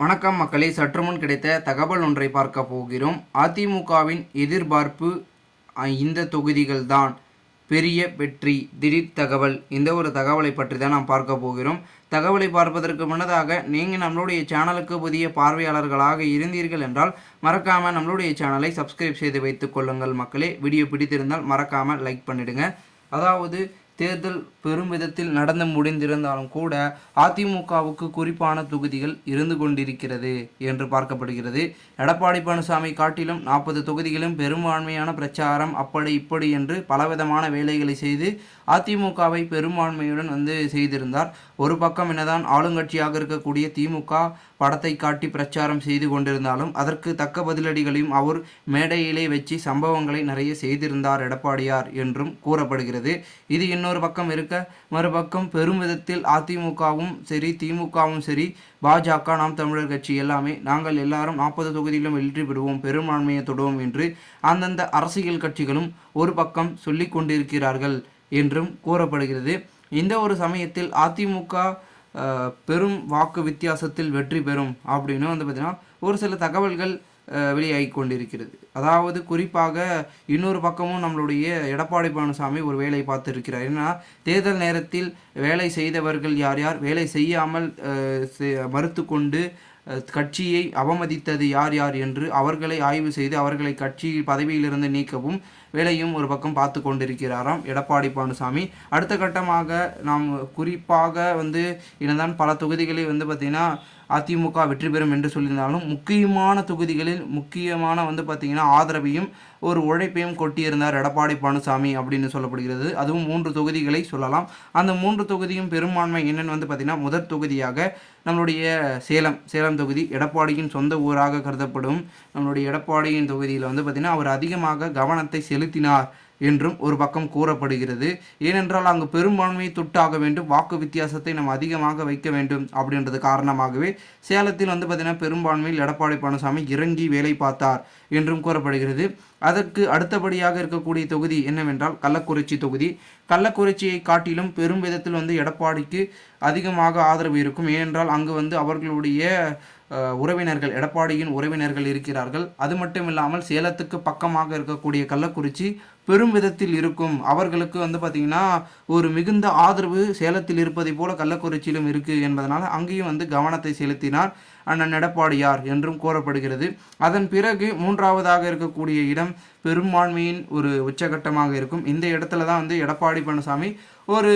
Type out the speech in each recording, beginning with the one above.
வணக்கம் மக்களே சற்று முன் கிடைத்த தகவல் ஒன்றை பார்க்க போகிறோம். அதிமுகவின் எதிர்பார்ப்பு இந்த தொகுதிகள் தான் பெரிய வெற்றி. திடீர் தகவல். இந்த ஒரு தகவலை பற்றி தான் நாம் பார்க்க போகிறோம். தகவலை பார்ப்பதற்கு முன்னதாக நீங்கள் நம்மளுடைய சேனலுக்கு புதிய பார்வையாளர்களாக இருந்தீர்கள் என்றால் மறக்காமல் நம்மளுடைய சேனலை சப்ஸ்கிரைப் செய்து வைத்துக் கொள்ளுங்கள் மக்களே. வீடியோ பிடித்திருந்தால் மறக்காமல் லைக் பண்ணிடுங்க. அதாவது தேர்தல் பெரும் விதத்தில் நடந்து முடிந்திருந்தாலும் கூட அதிமுகவுக்கு குறிப்பான தொகுதிகள் இருந்து கொண்டிருக்கிறது என்று பார்க்கப்படுகிறது. எடப்பாடி பழனிசாமி காட்டிலும் நாற்பது தொகுதிகளும் பெரும்பான்மையான பிரச்சாரம் அப்படி இப்படி என்று பலவிதமான வேலைகளை செய்து அதிமுகவை பெரும்பான்மையுடன் வந்து செய்திருந்தார். ஒரு பக்கம் என்னதான் ஆளுங்கட்சியாக இருக்கக்கூடிய திமுக படத்தை காட்டி பிரச்சாரம் செய்து கொண்டிருந்தாலும் அதற்கு தக்க பதிலடிகளையும் அவர் மேடையிலே வச்சு சம்பவங்களை நிறைய செய்திருந்தார் எடப்பாடியார் என்றும் கூறப்படுகிறது. இது இன்னொரு பக்கம் இருக்க மறுபக்கம் பெரும் விதத்தில் அதிமுகவும் சரி திமுகவும் சரி பாஜக நாம் தமிழர் கட்சி எல்லாமே நாங்கள் எல்லாரும் நாற்பது தொகுதியிலும் வெற்றி பெறுவோம் பெரும்பான்மையை தொடுவோம் என்று அந்தந்த அரசியல் கட்சிகளும் ஒரு பக்கம் சொல்லிக் கொண்டிருக்கிறார்கள் என்றும் கூறப்படுகிறது. இந்த ஒரு சமயத்தில் அதிமுக பெரும் வாக்கு வித்தியாசத்தில் வெற்றி பெறும் அப்படின்னு வந்து பார்த்தீங்கன்னா ஒரு சில தகவல்கள் வெளியாகி கொண்டிருக்கிறது. அதாவது குறிப்பாக இன்னொரு பக்கமும் நம்மளுடைய எடப்பாடி பழனிசாமி ஒரு வேலை பார்த்துருக்கிறார். ஏன்னா தேர்தல் நேரத்தில் வேலை செய்தவர்கள் யார் யார்? வேலை செய்யாமல் மறுத்து கொண்டு கட்சியை அவமதித்தது யார் யார் என்று அவர்களை ஆய்வு செய்து அவர்களை கட்சி பதவியிலிருந்து நீக்கவும் வேலையும் ஒரு பக்கம் பார்த்து கொண்டிருக்கிறாராம் எடப்பாடி பழனிசாமி. அடுத்த கட்டமாக நாம் குறிப்பாக வந்து என்னதான் பல தொகுதிகளில் வந்து பார்த்திங்கன்னா அதிமுக வெற்றி பெறும் என்று சொல்லியிருந்தாலும் முக்கியமான தொகுதிகளில் முக்கியமான வந்து பார்த்திங்கன்னா ஆதரவையும் ஒரு உழைப்பையும் கொட்டியிருந்தார் எடப்பாடி பழனிசாமி அப்படின்னு சொல்லப்படுகிறது. அதுவும் மூன்று தொகுதிகளை சொல்லலாம். அந்த மூன்று தொகுதியும் பெரும்பான்மை என்னென்னு வந்து பார்த்திங்கன்னா முதற் தொகுதியாக நம்மளுடைய சேலம் சேலம் தொகுதி எடப்பாடியின் சொந்த ஊராக கருதப்படும். நம்மளுடைய எடப்பாடியின் தொகுதியில் வந்து பார்த்திங்கன்னா அவர் அதிகமாக கவனத்தை செலுத்தினார். என்றும் ஒரு பக்கம் கூறப்படுகிறது. ஏனென்றால் அங்கு பெரும்பான்மையை தொட்டாக வேண்டும் வாக்கு வித்தியாசத்தை நம்ம அதிகமாக வைக்க வேண்டும் அப்படின்றது காரணமாகவே சேலத்தில் வந்து பார்த்திங்கன்னா பெரும்பான்மையில் எடப்பாடி பழனிசாமி இறங்கி வேலை பார்த்தார் என்றும் கூறப்படுகிறது. அதற்கு அடுத்தபடியாக இருக்கக்கூடிய தொகுதி என்னவென்றால் கள்ளக்குறிச்சி தொகுதி. கள்ளக்குறிச்சியை காட்டிலும் பெரும் விதத்தில் வந்து எடப்பாடிக்கு அதிகமாக ஆதரவு இருக்கும். ஏனென்றால் அங்கு வந்து அவர்களுடைய உறவினர்கள் எடப்பாடியின் உறவினர்கள் இருக்கிறார்கள். அது மட்டும் இல்லாமல் சேலத்துக்கு பக்கமாக இருக்கக்கூடிய கள்ளக்குறிச்சி பெரும் விதத்தில் இருக்கும். அவர்களுக்கு வந்து பார்த்திங்கன்னா ஒரு மிகுந்த ஆதரவு சேலத்தில் இருப்பதை போல கள்ளக்குறிச்சியிலும் இருக்குது என்பதனால் அங்கேயும் வந்து கவனத்தை செலுத்தினார். அண்ணன் எடப்பாடியார் என்றும் கூறப்படுகிறது. அதன் பிறகு மூன்றாவதாக இருக்கக்கூடிய இடம் பெரும்பான்மையின் ஒரு உச்சகட்டமாக இருக்கும். இந்த இடத்துல தான் வந்து எடப்பாடி பழனிசாமி ஒரு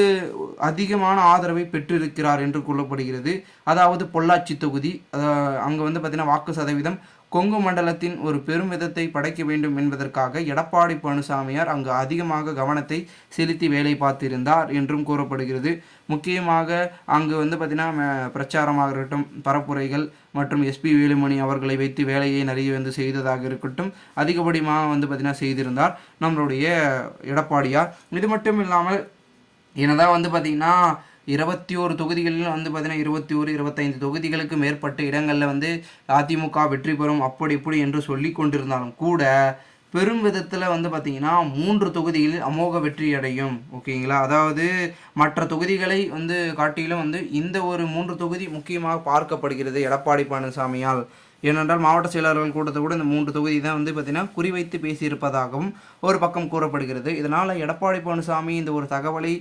அதிகமான ஆதரவை பெற்றிருக்கிறார் என்று கூறப்படுகிறது. அதாவது பொள்ளாச்சி தொகுதி அங்கே வந்து பார்த்திங்கன்னா வாக்கு சதவீதம் கொங்கு மண்டலத்தின் ஒரு பெரும் விதத்தை படைக்க வேண்டும் என்பதற்காக எடப்பாடி பழனிசாமியார் அங்கு அதிகமாக கவனத்தை செலுத்தி வேலை பார்த்திருந்தார் என்றும் கூறப்படுகிறது. முக்கியமாக அங்கு வந்து பார்த்திங்கன்னா பிரச்சாரமாக இருக்கட்டும் பரப்புரைகள் மற்றும் எஸ்பி வேலுமணி அவர்களை வைத்து வேலையை நிறைய வந்து செய்ததாக இருக்கட்டும் அதிகப்படியாக வந்து பார்த்திங்கன்னா செய்திருந்தார் நம்மளுடைய எடப்பாடியார். இது மட்டும் இல்லாமல் என்னதான் வந்து பார்த்திங்கன்னா இருபத்தி ஒரு தொகுதிகளில் வந்து பார்த்தீங்கன்னா இருபத்தி ஒரு இருபத்தைந்து தொகுதிகளுக்கு மேற்பட்ட இடங்களில் வந்து அதிமுக வெற்றி பெறும் அப்படி இப்படி என்று சொல்லி கொண்டிருந்தாலும் கூட பெரும் விதத்தில் வந்து பார்த்திங்கன்னா மூன்று தொகுதிகளில் அமோக வெற்றி அடையும். ஓகேங்களா? அதாவது மற்ற தொகுதிகளை வந்து காட்டிலும் வந்து இந்த ஒரு மூன்று தொகுதி முக்கியமாக பார்க்கப்படுகிறது எடப்பாடி பழனிசாமியால். ஏனென்றால் மாவட்ட செயலாளர்கள் கூட்டத்தை கூட இந்த மூன்று தொகுதி தான் வந்து பார்த்திங்கன்னா குறிவைத்து பேசியிருப்பதாகவும் ஒரு பக்கம் கூறப்படுகிறது. இதனால் எடப்பாடி பழனிசாமி இந்த ஒரு தகவலை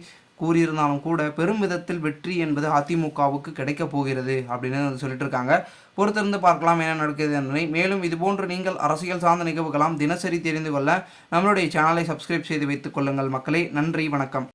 கூறியிருந்தாலும் கூட பெரும் விதத்தில் வெற்றி என்பது அதிமுகவுக்கு கிடைக்கப் போகிறது அப்படின்னு சொல்லிட்டு இருக்காங்க பொறுத்திருந்து பார்க்கலாம் என்ன நடக்குது என்பதை. மேலும் இதுபோன்று நீங்கள் அரசியல் சார்ந்த நிகழ்வுகளாம் தினசரி தெரிந்து கொள்ள நம்மளுடைய சேனலை சப்ஸ்கிரைப் செய்து வைத்துக் கொள்ளுங்கள். மக்களே நன்றி வணக்கம்.